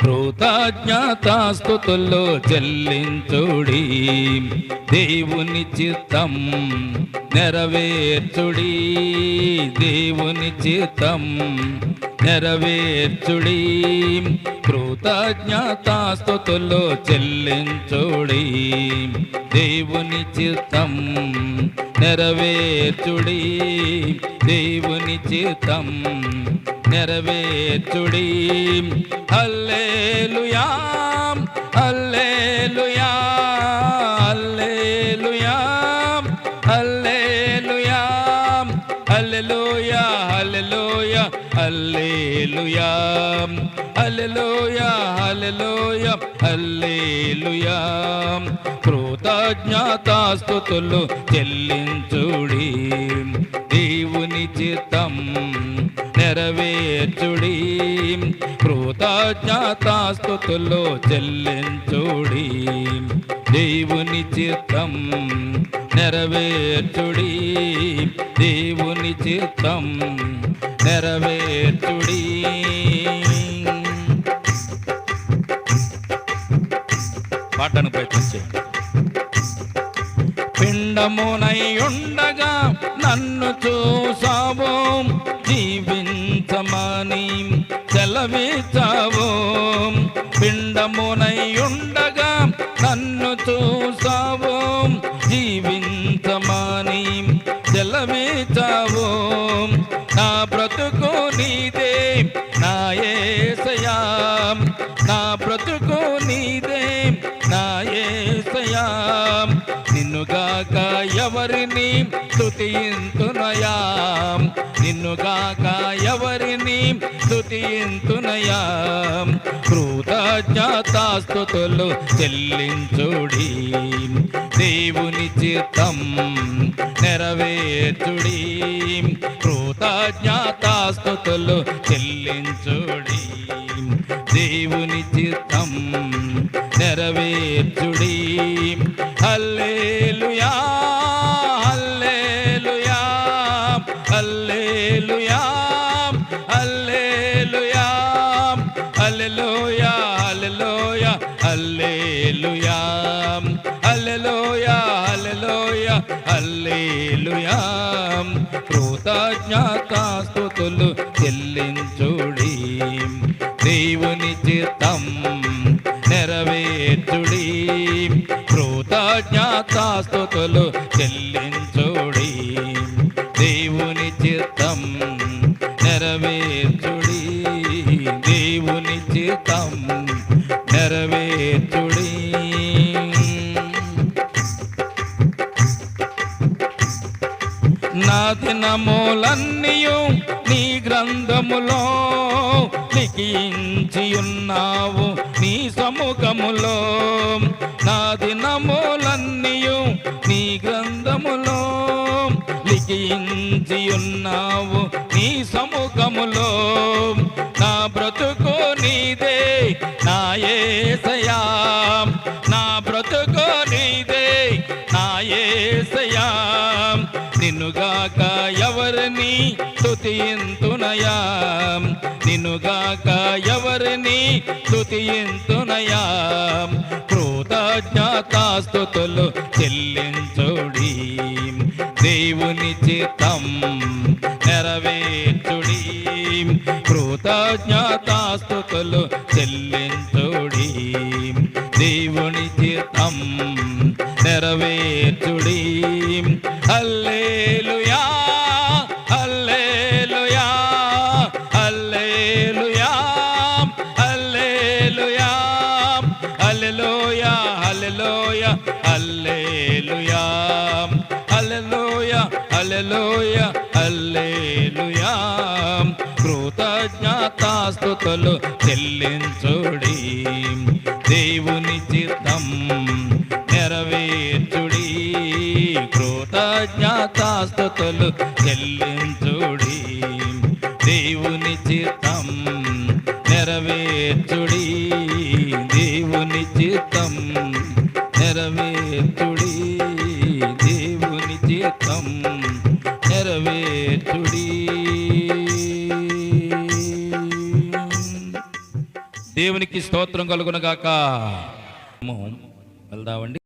కృతజ్ఞతాస్తుతుల్లో చెల్లించుడి. దేవుని చిత్తం నెరవేర్చుడి. దేవుని చిత్తం నెరవేర్చుడి. కృతజ్ఞతాస్తుతుల్లో చెల్లించుడి. దేవుని చిత్తం నెరవేర్చుడి. దేవుని చిత్తం నెరవేర్చుడి. Hallelujah hallelujah hallelujah hallelujah hallelujah. Hallelujah. Hallelujah hallelujah hallelujah. Hallelujah కృతజ్ఞతాస్తుతులు చెల్లించుడి. దేవుని చిత్తం నెరవేర్చుడి. కృతజ్ఞతాస్తుతులు చెల్లించుడి. దేవుని చిత్తం నెరవేర్చుడి. దేవుని చిత్తం నెరవేర్చుడి. పాటను ప్రయత్నించండి పిండమునై ఉండగా నన్ను చూసావో జీవించమని సెలవిచ్చావు. పిండమునై ఉండగా నన్ను చూసావో జీవించమని సెలవిచ్చావు. బ్రతుకు నీదే. నాయసయా నా బ్రతుకు నీదే. నాయసయా నిన్నుగాక ఎవరిని స్తుతింతునయా నిన్నుగాక ఎవరిని స్తుతింతునయా కృతజ్ఞతాస్తుతులు చెల్లించుడి. దేవుని చిత్తం నెరవేర్చుడి. కృతజ్ఞతాస్తుతులు చెల్లించుడి. దేవుని చిత్తం నెరవేర్చుడి. Hallelujah hallelujah hallelujah hallelujah hallelujah hallelujah hallelujah. Hallelujah. కృతజ్ఞతాస్తుతులు చెల్లించుడి. దేవుని చిత్తం నెరవేర్చుడి. కృతజ్ఞతాస్తుతులు చెల్లించుడి. దేవుని చిత్తం నెరవేర్చుడి. దేవుని చిత్తం నెరవేర్చుడి. నా నీ గ్రంథములో లిఖించి ఉన్నావు నీ సముఖములో. నా దినములన్నీయు నీ గ్రంథములో లిఖించి ఉన్నావు నీ సముఖములో. నా బ్రతుకు ఎవరిని స్తుతింతునయా నిన్నుగాక ఎవరిని స్తుతింతునయా కృతజ్ఞతాస్తుతులు చెల్లించుడి. దేవుని చిత్తం నెరవేర్చుడి. కృతజ్ఞతాస్తుతులు చెల్లించుడి. దేవుని చిత్తం నెరవేర్చుడి. Hallelujah! Hallelujah hallelujah hallelujah hallelujah hallelujah hallelujah కృతజ్ఞతాస్తుతులు చెల్లించుడి. దేవుని చిత్తం నెరవేర్చుడి. కృతజ్ఞతాస్తుతులు చెల్లించుడి. దేవుని చిత్తం నెరవేర్చుడి. దేవుని చిత్తం. నెరవేర్చుడి దేవుని చిత్తం. నెరవేర్చుడి. దేవునికి స్తోత్రం కలుగునగాక వెళ్దామండి.